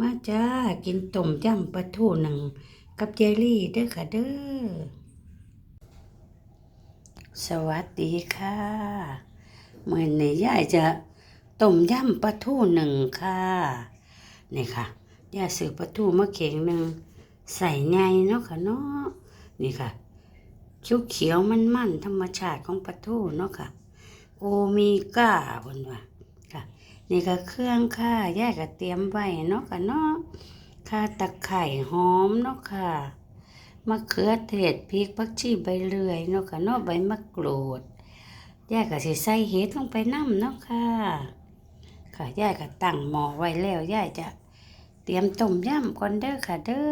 มาจ้ากินต้มยำปลาทูหนัง กับเจลลี่เด้อค่ะเด้อ สวัสดีค่ะเมื่อนี้ยายจะต้มยำปลาทูหนึ่งค่ะ นี่ค่ะยายซื้อปลาทูมาเข่งหนึ่งใส่ไงเนาะค่ะเนาะนี่ค่ะเขียวเขียวมันมันๆธรรมชาติของปลาทูเนาะค่ะ โอเมก้าบนว่าค่ะ นี่ก็เครื่องค่ะยายก็เตรียมไว้เนาะค่ะเนาะข่าตะไคร่หอมเนาะค่ะมะเขือเทศพริกผักชีใบเลื่อยเนาะค่ะเนาะใบมะกรูดยายก็สิใส่เห็ดลงไปน้ำเนาะค่ะ ค่ะยายก็ตั้งหม้อไว้แล้วแยายจะเตรียมต้มยำก่อนเด้อค่ะเด้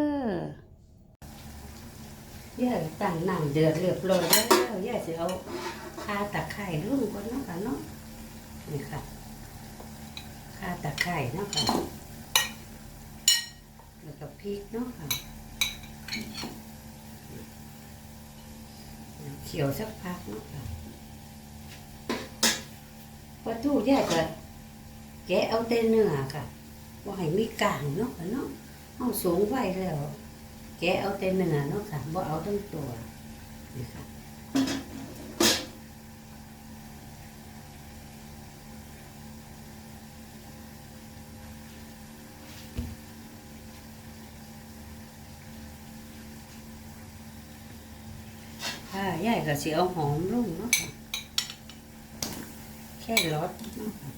อยายตั้งน้ำเดือดเรียบร้อยแล้วยายสิเอาข่าตะไคร่ลงก่อนเนาะค่ะเนาะนี่ค่ะ ข่าตะไคร่เนาะค่ะแล้วก็พริกเนาะค่ะเขียวสักพักเนาะค่ะปลาทูแยกก็แกะเอาแต่เนื้อค่ะว่าให้มีกลางเนาะค่ะเนาะเอาสูงไว้แล้ว แกะเอาแต่เนื้อเนาะค่ะบ่เอาทั้งตัวนี่ค่ะ ค่ะยายก็สิเอาหอมลงเนาะแค่รสเนาะค่ะ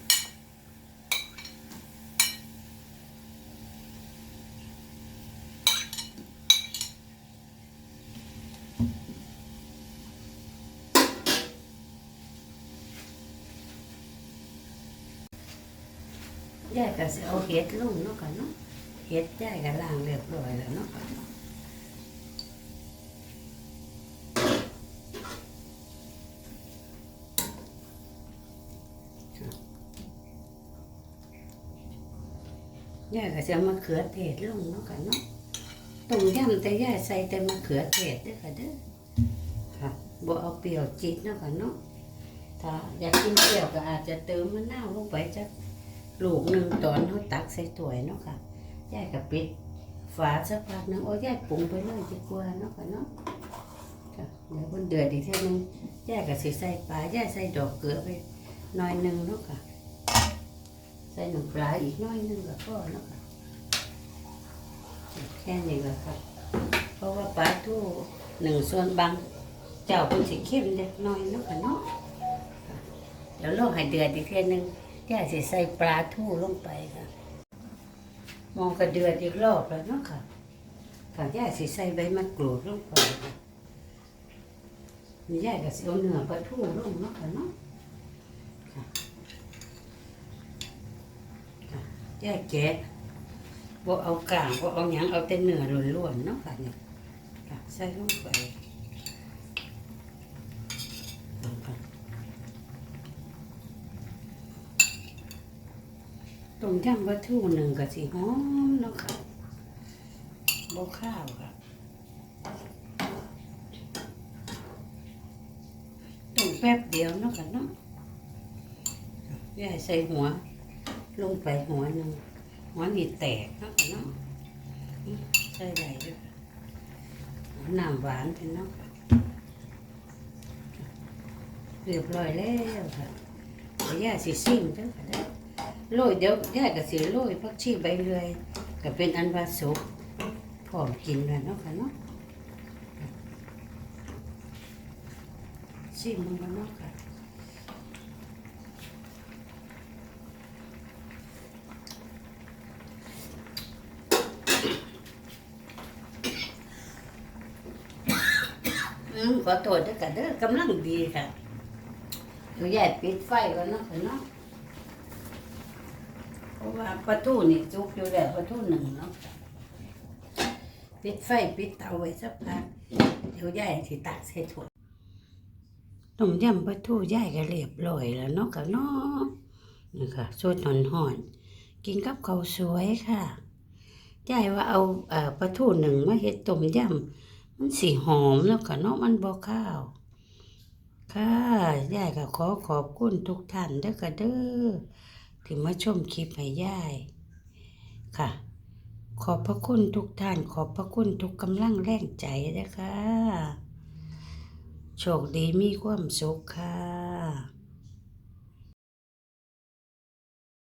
ยายก็สิเอาเห็ดลงเนาะค่ะเนาะเห็ดยายก็ล้างเรียบร้อยแล้วเนาะ ยายก็จะเอาเขือเทศลงเนาะค่ะเนาะต้มยำแต่ยายใส่แต่มะเขือเทศเด้อค่ะเด้อค่ะบ่เอาเปรี้ยวจิตเนาะค่ะเนาะถ้าอยากกินเปรี้ยวก็อาจจะเติมมะนาวลงไปจักลูกหนึ่งตอนเขาตักใส่ถ้วยเนาะค่ะยายกับปิดฝาสักพักนึงโอ้ยายปรุงไปเลยดีกว่าเนาะค่ะเนาะค่ะเดี๋ยวมันเดือดอีกเท่านึงยายกับสิใส่ปลายายใส่ดอกเกลือไปหน่อยหนึ่งเนาะค่ะ ใส่หนึ่งปลาอีกน่อยนึงก็พอเนาะค่ะแค่นี้ก็ค่ะเพราะว่าปลาทูหนึ่งส่วนบางเจ้าเป็นสีเข้มเล็กน้อยนาะค่ะเนาะเดี๋ยวลองให้เดือดอีกเท่นึงย่าสิใส่ปลาทูลงไปค่ะ มองกระเดือดอีกรอบแล้วเนาะค่ะค่ะย่าสิใส่ใบมะกรูดลงไปค่ะนี่ย่าก็สิเอาเนื้อปลาทูลงเนาะค่ะเนาะ ค่ะย่าแกะบ่เอากลางบ่เอาหยังเอาแต่เนื้อล้วนๆเนาะค่ะเนี่ยใส่ลงไปเอาค่ะต้มยำปลาทูหนึ่งกับสีหอมเนาะค่ะบ่ข้าวค่ะต้มแป๊บเดียวเนาะค่ะเนาะยายใส่หัว ลงไปหัวหนึ่งหัวนี่แตกเนาะค่ะเนาะอืมใส่ได้ด้วยค่ะน้ำหวานเป็นเนาะเรียบร้อยแล้วค่ะเดี๋ยวยาสิซิมเด้อค่ะเด้อโรยเดี๋ยวยายก็สิโรยผักชีใบเลื่อยก็เป็นอันว่าสุกพร้อมกินแล้วเนาะค่ะเนาะชิมมันกันเนาะค่ะ อืมขอโทษด้วยกันเด้อกำลังดีค่ะเดี๋ยวยายปิดไฟก่อนเนาะค่ะเนาะเพราะว่าปลาทูนี่จุกอยู่แล้วปลาทูหนึ่งเนาะปิดไฟปิดเตาไว้สักพักเดี๋ยวยายสิตักใส่ถ้วต้มยำปลาทูยายก็เรียบร้อยแล้วเนาะกับเนาะนี่ค่ะสดหอนหอนๆกินกับข้าวสวยค่ะยายว่าเอาเอ่อปลาทูหนึ่งมาเฮ็ดต้มยำ มันสีหอมแล้วค่ะเนาะมันบ่ข้าว ค่ะยายก็ขอขอบคุณทุกท่านเด้อค่ะเด้อที่มาชมคลิปให้ยาย ค่ะ ขอบพระคุณทุกท่าน ขอบพระคุณทุกกำลังแรงใจนะคะโชคดีมีความสุขค่ะ